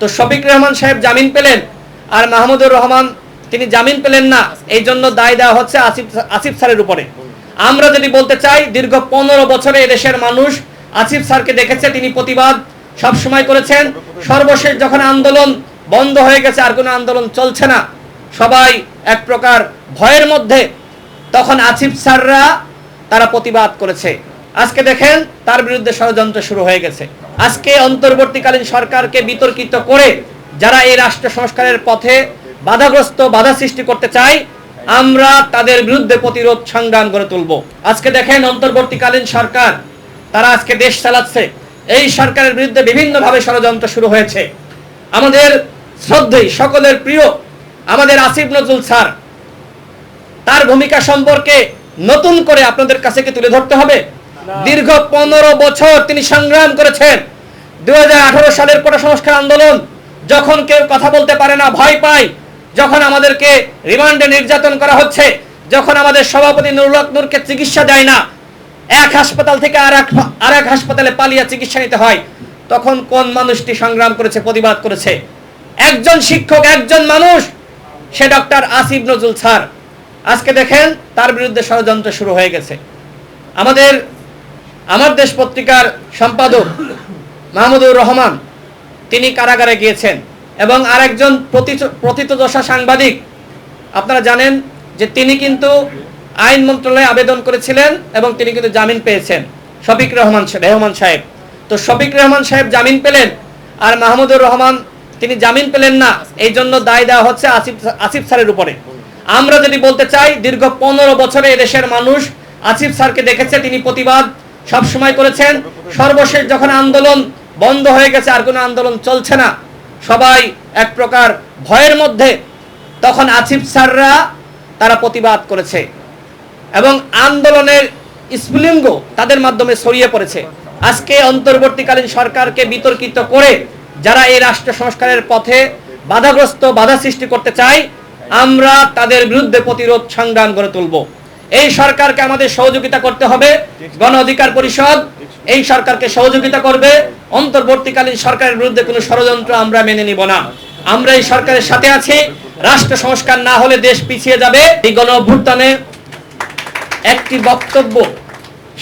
তো শফিক রহমান সাহেব জামিন পেলেন আর মাহমুদুর রহমান, তিনি জামিন পেলেন না। এই জন্য দায় দেওয়া হচ্ছে আসিফ আসিফ স্যারের উপরে। আমরা যদি বলতে চাই, দীর্ঘ পনেরো বছরে এদেশের মানুষ আসিফ স্যারকে দেখেছে, তিনি প্রতিবাদ সব সময় করেছেন। সর্বশেষ যখন আন্দোলন বন্ধ হয়ে গেছে, আর কোনো আন্দোলন চলছে না, সবাই এক প্রকার ভয়ের মধ্যে, তখন আসিফ স্যাররা তারা প্রতিবাদ করেছে। আজকে দেখেন, তার বিরুদ্ধে ষড়যন্ত্র শুরু হয়ে গেছে। আজকে অন্তর্বর্তীকালীন সরকারকে বিতর্কিত করে যারা এই রাষ্ট্র সংস্কারের পথে বাধাগ্রস্ত, বাধা সৃষ্টি করতে চায়, আমরা তাদের বিরুদ্ধে প্রতিরোধ সংগ্রাম গড়ে তুলব। আজকে দেখেন, অন্তর্বর্তীকালীন সরকার, তারা আজকে দেশ চালাচ্ছে। এই সরকারের বিরুদ্ধে বিভিন্নভাবে ষড়যন্ত্র শুরু হয়েছে। আমাদের শ্রদ্ধেয়, সকলের প্রিয়, আমাদের আসিফ নজরুল স্যার, তার ভূমিকা সম্পর্কে নতুন করে আপনাদের কাছে কি তুলে ধরতে হবে? দীর্ঘ পনেরো বছর তিনি সংগ্রাম করেছেন। দুই সালের কোটা সংস্কার আন্দোলন, যখন কেউ কথা বলতে পারে না, ভয় পায়, যখন আমাদেরকে রিমান্ডে নির্যাতন করা হচ্ছে, যখন আমাদের সভাপতি নুরুল হক নূরকে চিকিৎসা দেয় না, এক হাসপাতাল থেকে আর এক হাসপাতালে পালিয়ে চিকিৎসা নিতে হয়, তখন কোন মানুষটি সংগ্রাম করেছে, প্রতিবাদ করেছে? একজন শিক্ষক, একজন মানুষ, সে ডক্টর আসিফ নজরুল স্যার। আজকে দেখেন, তার বিরুদ্ধে ষড়যন্ত্র শুরু হয়ে গেছে। আমাদের আমার দেশ পত্রিকার সম্পাদক মাহমুদুর রহমান, তিনি কারাগারে গিয়েছেন এবং আরেকজন প্রথিতদশা সাংবাদিক। আপনারা জানেন যে তিনি কিন্তু আইন মন্ত্রণালয়ে আবেদন করেছিলেন এবং তিনি কিন্তু জামিন পেয়েছেন। শফিক রহমান রেহমান সাহেব। তো শফিক রহমান সাহেব জামিন পেলেন আর মাহমুদুর রহমান, তিনি জামিন পেলেন না। এই জন্য দায় দেওয়া হচ্ছে আসিফ আসিফ স্যারের উপরে। আমরা যদি বলতে চাই, দীর্ঘ পনেরো বছরে এদেশের মানুষ আসিফ স্যারকে দেখেছে, তিনি প্রতিবাদ সব সময় করেছেন। সর্বশেষ যখন আন্দোলন বন্ধ হয়ে গেছে, আর কোনো আন্দোলন চলছে না, সবাই এক প্রকার ভয়ের মধ্যে, তখন আসিফ স্যাররা তারা প্রতিবাদ করেছে। এবং আন্দোলনের স্ফুলিঙ্গ তাদের মাধ্যমে ছড়িয়ে পড়েছে। আজকে অন্তর্বর্তীকালীন সরকারকে বিতর্কিত করে যারা এই রাষ্ট্র সংস্কারের পথে বাধাগ্রস্ত, বাধা সৃষ্টি করতে চায়, আমরা তাদের বিরুদ্ধে প্রতিরোধ সংগ্রাম গড়ে তুলব। এই সরকারকে আমাদের সহযোগিতা করতে হবে, গণ অধিকার পরিষদ, এই সরকারকে সহযোগিতা করবে। অন্তর্বর্তীকালীন সরকারের বিরুদ্ধে কোনো ষড়যন্ত্র আমরা মেনে নিব না। আমরা এই সরকারের সাথে আছি। রাষ্ট্র সংস্কার না হলে দেশ পিছিয়ে যাবে। এই গণ অভ্যুত্থানে একটি বক্তব্য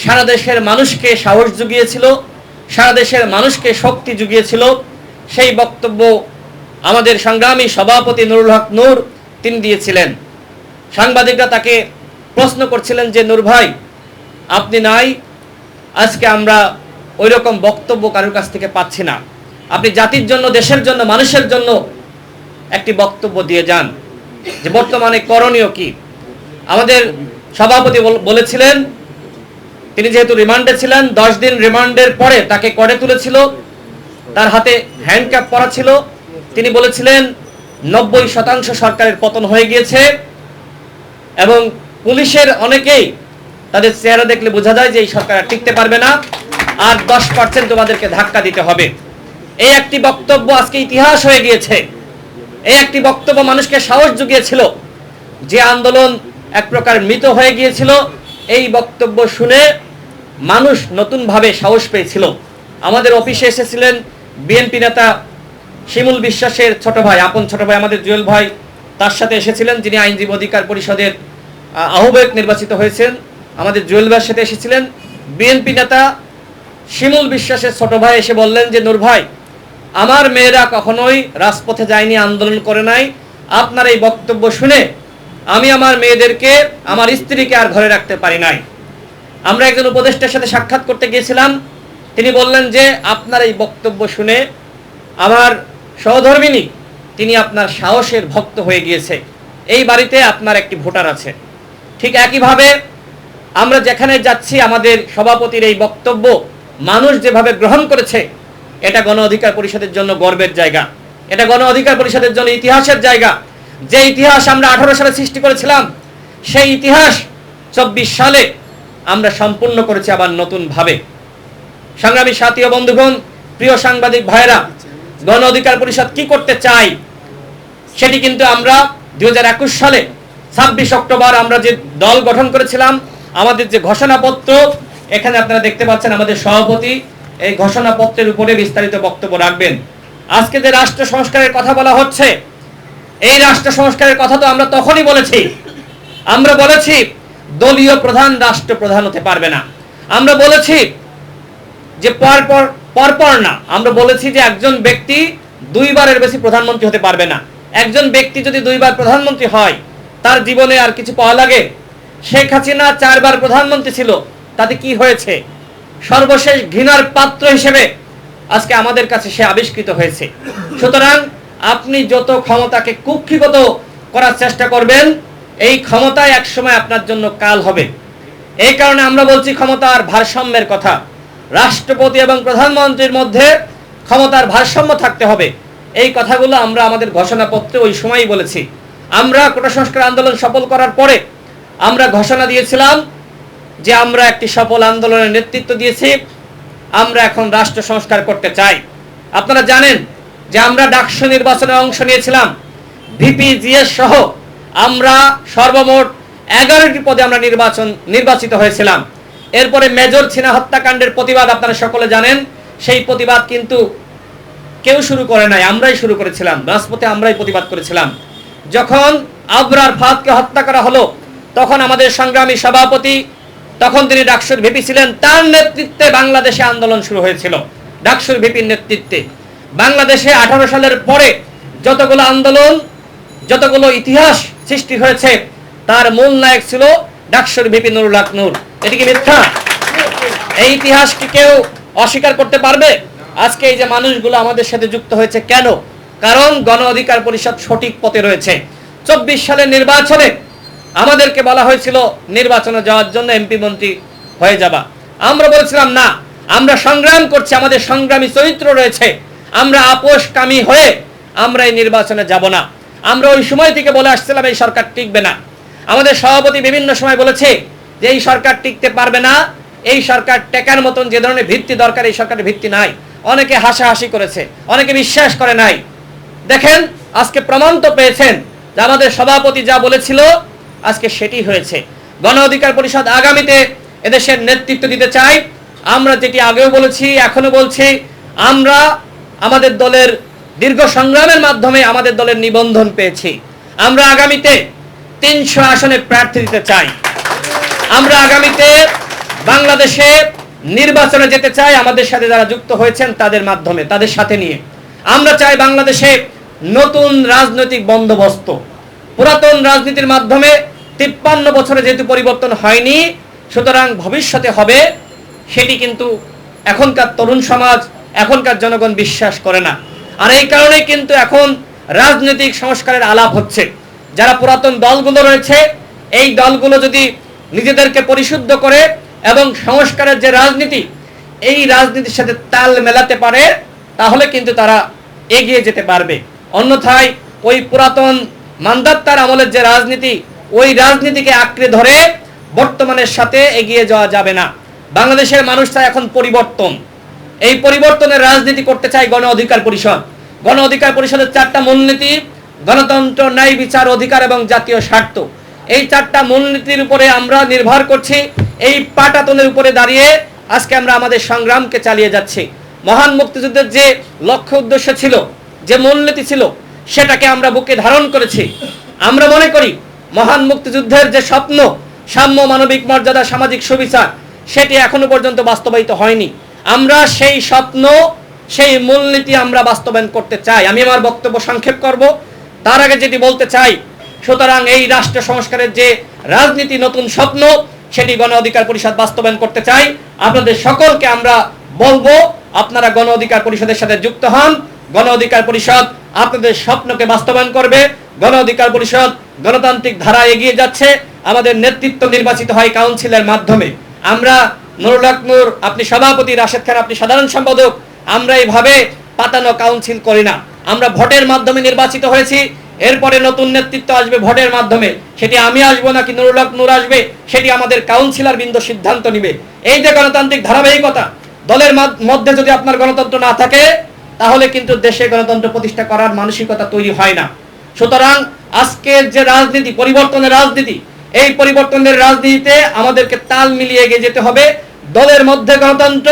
সারা দেশের মানুষকে সাহস জুগিয়েছিল, সারা দেশের মানুষকে শক্তি জুগিয়েছিল। সেই বক্তব্য আমাদের সংগ্রামী সভাপতি নুরুল হক নূর তিনি দিয়েছিলেন। সাংবাদিকরা তাকে প্রশ্ন করছিলেন যে, নূর ভাই, আপনি নাই, আজকে আমরা ওই রকম বক্তব্য কারোর কাছ থেকে পাচ্ছি না। আপনি জাতির জন্য, দেশের জন্য, মানুষের জন্য একটি বক্তব্য দিয়ে যান। যে, বর্তমানে করণীয় কি? আমাদের সভাপতি বলেছিলেন, তিনি যেহেতু রিমান্ডে ছিলেন, দশ দিন রিমান্ডের পরে তাকে করে তুলেছিল, তার হাতে হ্যান্ডক্যাপ পরা ছিল। তিনি বলেছিলেন, নব্বই শতাংশ সরকারের পতন হয়ে গিয়েছে এবং পুলিশের অনেকেই তাদের চেহারা দেখলে বোঝা যায় যে এই সরকার আর টিকতে পারবে না, আর দশ পার্সেন্ট তোমাদেরকে ধাক্কা দিতে হবে। এই একটি বক্তব্য আজকে ইতিহাস হয়ে গিয়েছে। এই একটি বক্তব্য মানুষকে সাহস জুগিয়েছিল যে আন্দোলন এক প্রকার মৃত হয়ে গিয়েছিল। এই বক্তব্য শুনে মানুষ নতুনভাবে সাহস পেয়েছিল। আমাদের অফিসে এসেছিলেন বিএনপি নেতা শিমুল বিশ্বাসের ছোট ভাই, আপন ছোট ভাই, আমাদের জুয়েল ভাই, তার সাথে এসেছিলেন যিনি আইনজীবী অধিকার পরিষদের আহ্বায়ক নির্বাচিত হয়েছেন। আমাদের জুয়েল ভাইয়ের সাথে এসেছিলেন। বিএনপি নেতা শিমুল বিশ্বাসের ছোট ভাই এসে বললেন যে, নূর ভাই, আমার মেয়েরা কখনোই রাজপথে যায়নি, আন্দোলন করে নাই। আপনার এই বক্তব্য শুনে আমি আমার মেয়েদেরকে, আমার স্ত্রীকে আর ঘরে রাখতে পারি নাই। আমরা একজন উপদেষ্টার সাথে সাক্ষাৎ করতে গিয়েছিলাম। তিনি বললেন যে, আপনার এই বক্তব্য শুনে আমার সহধর্মিনী, তিনি আপনার সাহসের ভক্ত হয়ে গিয়েছে। এই বাড়িতে আপনার একটি ভোটার আছে। ঠিক একইভাবে আমরা যেখানে যাচ্ছি, আমাদের সভাপতির এই বক্তব্য, মানুষ যেভাবে গ্রহণ করেছে, এটা গণ অধিকার পরিষদের জন্য গর্বের জায়গা। এটা গণ অধিকার পরিষদের জন্য ইতিহাসের জায়গা। যে ইতিহাস আমরা আঠারো সালে সৃষ্টি করেছিলাম, সেই ইতিহাস চব্বিশ সালে আমরা সম্পূর্ণ করেছি আবার নতুনভাবে। সংগ্রামী সাথী ও বন্ধুগণ, প্রিয় সাংবাদিক ভাইরা গণ অধিকার পরিষদ কি করতে চাই সেটি কিন্তু আমরা দু হাজার একুশ সালে ছাব্বিশ অক্টোবর আমরা যে দল গঠন করেছিলাম, আমাদের যে ঘোষণাপত্র, এখানে আপনারা দেখতে পাচ্ছেন আমাদের সভাপতি এই ঘোষণাপত্রের উপরে বিস্তারিত বক্তব্য রাখবেন। আজকে যে রাষ্ট্র সংস্কারের কথা বলা হচ্ছে, এই রাষ্ট্র সংস্কারের কথা তো আমরা তখনই বলেছি। আমরা বলেছি, দলীয় প্রধান রাষ্ট্র প্রধান হতে পারবে না। আমরা বলেছি যে পরপর পরপর না, আমরা বলেছি যে একজন ব্যক্তি দুইবারের বেশি প্রধানমন্ত্রী হতে পারবে না। একজন ব্যক্তি যদি দুইবার প্রধানমন্ত্রী হয় তার জীবনে আর কিছু পাওয়া লাগে? শেখ হাসিনা চারবার প্রধানমন্ত্রী ছিল, তাতে কি হয়েছে? সর্বশেষ ঘৃণার পাত্র হিসেবে আজকে আমাদের কাছে সে আবিষ্কৃত হয়েছে। সুতরাং আপনি যত ক্ষমতাকে কুক্ষিগত করার চেষ্টা করবেন, এই ক্ষমতায় একসময় আপনার জন্য কাল হবে। এই কারণে আমরা বলছি ক্ষমতার ভারসাম্যের কথা। রাষ্ট্রপতি এবং প্রধানমন্ত্রীর মধ্যে ক্ষমতার ভারসাম্য থাকতে হবে। এই কথাগুলো আমরা আমাদের ঘোষণাপত্রে ওই সময়ই বলেছি। আমরা কোটা সংস্কার আন্দোলন সফল করার পরে আমরা ঘোষণা দিয়েছিলাম যে আমরা একটি সফল আন্দোলনের নেতৃত্ব দিয়েছি, আমরা এখন রাষ্ট্র সংস্কার করতে চাই। আপনারা জানেন যে আমরা ডাকসু নির্বাচনে অংশ নিয়েছিলাম ভিপি জিএস সহ আমরা সর্বমোট এগারোটি পদে আমরা নির্বাচন, নির্বাচিত হয়েছিলাম। এরপরে মেজর ছিনা হত্যাকাণ্ডের প্রতিবাদ আপনারা সকলে জানেন, সেই প্রতিবাদ কিন্তু কেউ শুরু করে নাই, আমরাই শুরু করেছিলাম, রাজপথে আমরাই প্রতিবাদ করেছিলাম। যখন আবরার ফাদকে হত্যা করা হলো, তখন আমাদের সংগ্রামী সভাপতি, তখন তিনি ডাকসুর ভিপি ছিলেন, তার নেতৃত্বে বাংলাদেশে আন্দোলন শুরু হয়েছিল। ডাকসুর ভিপির নেতৃত্বে। বাংলাদেশে আঠারো সালের পরে যতগুলো আন্দোলন, যতগুলো ইতিহাস সৃষ্টি হয়েছে, তার মূল নায়ক ছিল ডাকসুর ভিপি নুরুল হক নূর। এটি কি মিথ্যা? এই ইতিহাস কি কেউ অস্বীকার করতে পারবে? আজকে এই যে মানুষগুলো আমাদের সাথে যুক্ত হয়েছে কেন? কারণ গণ অধিকার পরিষদ সঠিক পথে রয়েছে। চব্বিশ সালের নির্বাচনে আমাদেরকে বলা হয়েছিল, নির্বাচনে যাওয়ার জন্য এমপি মন্ত্রী হয়ে যাবা। আমরা বলেছিলাম, না, আমরা সংগ্রাম করছি, আমাদের সংগ্রামী চরিত্র রয়েছে। আমরা আপোষকামী হয়ে আমরা এই নির্বাচনে যাব না। আমরা ওই সময় থেকে বলে আসছিলাম, এই সরকার টিকবে না। আমাদের সভাপতি বিভিন্ন সময় বলেছে যে, এই সরকার টিকতে পারবে না। এই সরকার টেকার মতন যে ধরনের ভিত্তি দরকার, এই সরকারের ভিত্তি নাই। অনেকে হাসাহাসি করেছে, অনেকে বিশ্বাস করে নাই। দেখেন, আজকে প্রমাণ তো পেয়েছেন যে আমাদের সভাপতি যা বলেছিল, আজকে সেটি হয়েছে। গণ অধিকার পরিষদ আগামীতে এদেশের নেতৃত্ব দিতে চাই আমরা যেটি আগেও বলেছি এখনও বলছি, আমরা আমাদের দলের দীর্ঘ সংগ্রামের মাধ্যমে আমাদের দলের নিবন্ধন পেয়েছি। আমরা আগামীতে তিনশো আসনে প্রার্থী দিতে চাই। আমরা আগামীতে বাংলাদেশে নির্বাচনে যেতে চাই। আমাদের সাথে যারা যুক্ত হয়েছেন, তাদের মাধ্যমে, তাদের সাথে নিয়ে। আমরা চাই বাংলাদেশে নতুন রাজনৈতিক বন্দোবস্ত। পুরাতন রাজনীতির মাধ্যমে তিপ্পান্ন বছরে যেহেতু পরিবর্তন হয়নি, সুতরাং ভবিষ্যতে হবে, সেটি কিন্তু এখনকার তরুণ সমাজ, এখনকার জনগণ বিশ্বাস করে না। আর এই কারণেই কিন্তু এখন রাজনৈতিক সংস্কারের আলাপ হচ্ছে। যারা পুরাতন দলগুলো রয়েছে, এই দলগুলো যদি নিজেদেরকে পরিশুদ্ধ করে এবং সংস্কারের যে রাজনীতি, এই রাজনীতির সাথে তাল মেলাতে পারে, তাহলে কিন্তু তারা এগিয়ে যেতে পারবে। অন্যথায় ওই পুরাতন মান্দাত্তার আমলের যে রাজনীতি, ওই রাজনীতিকে আঁকড়ে ধরে বর্তমানের সাথে এগিয়ে যাওয়া যাবে না। বাংলাদেশের মানুষ চায় এখন পরিবর্তন। এই পরিবর্তনের রাজনীতি করতে চায় গণ অধিকার পরিষদ। গণ অধিকার পরিষদের চারটা মূলনীতি, গণতন্ত্র, ন্যায় বিচার, অধিকার এবং জাতীয় স্বার্থ। এই চারটা মূলনীতির উপরে আমরা নির্ভর করছি, এই পাটাতনের উপরে দাঁড়িয়ে আজকে আমরা আমাদের সংগ্রামকে চালিয়ে যাচ্ছি। মহান মুক্তিযুদ্ধের যে লক্ষ্য উদ্দেশ্য ছিল যে মূলনীতি ছিল, সেটাকে আমরা বুকে ধারণ করেছি। আমরা মনে করি, মহান মুক্তিযুদ্ধের যে স্বপ্ন, সাম্য মানবিক মর্যাদা, সামাজিক সুবিচার, সেটি এখনও পর্যন্ত বাস্তবায়িত হয়নি। আমরা সেই স্বপ্ন, সেই মূলনীতি আমরা বাস্তবায়ন করতে চাই। আমি আমার বক্তব্য সংক্ষেপ করব। তার আগে যেটি বলতে চাই, সুতরাং এই রাষ্ট্র সংস্কারের যে রাজনীতি নতুন স্বপ্ন, সেটি গণ অধিকার পরিষদ বাস্তবায়ন করতে চাই। আপনাদের সকলকে আমরা বলব, আপনারা গণ অধিকার পরিষদের সাথে যুক্ত হন। গণ অধিকার পরিষদ আপনাদের স্বপ্নকে বাস্তবায়ন করবে। গণ অধিকার পরিষদ গণতান্ত্রিক ধারা এগিয়ে যাচ্ছে। আমাদের নেতৃত্ব নির্বাচিত হয় কাউন্সিলের মাধ্যমে। আমরা নুরুল হক নূর, আপনি সভাপতি, রাশেদ খান, আপনি সাধারণ সম্পাদক, আমরা এইভাবে পাতানো কাউন্সিল করি না। আমরা ভোটের মাধ্যমে নির্বাচিত হয়েছি। এরপরে নতুন নেতৃত্ব আসবে ভোটের মাধ্যমে। সেটি আমি আসব নাকি নুরুল হক নূর আসবে? সেটি আমাদের কাউন্সিলর বৃন্দ সিদ্ধান্ত নিবে। এই যে গণতান্ত্রিক ধারাবাহিকতা, দলের মধ্যে যদি আপনার গণতন্ত্র না থাকে তাহলে কিন্তু দেশে গণতন্ত্র প্রতিষ্ঠা করার মানসিকতা তৈরি হয় না। সুতরাং আজকের যে রাজনীতি, পরিবর্তনের রাজনীতি, এই পরিবর্তনের রাজনীতিতে আমাদেরকে তাল মিলিয়ে এগিয়ে যেতে হবে। দলের মধ্যে গণতন্ত্র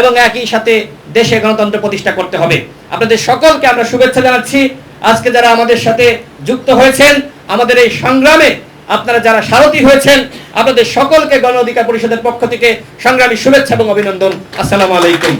এবং একই সাথে দেশে গণতন্ত্র প্রতিষ্ঠা করতে হবে। আপনাদের সকলকে আমরা শুভেচ্ছা জানাচ্ছি। আজকে যারা আমাদের সাথে যুক্ত হয়েছেন, আমাদের এই সংগ্রামে আপনারা যারা সারথী হয়েছেন, আপনাদের সকলকে গণ অধিকার পরিষদের পক্ষ থেকে সংগ্রামী শুভেচ্ছা এবং অভিনন্দন। আসসালামু আলাইকুম।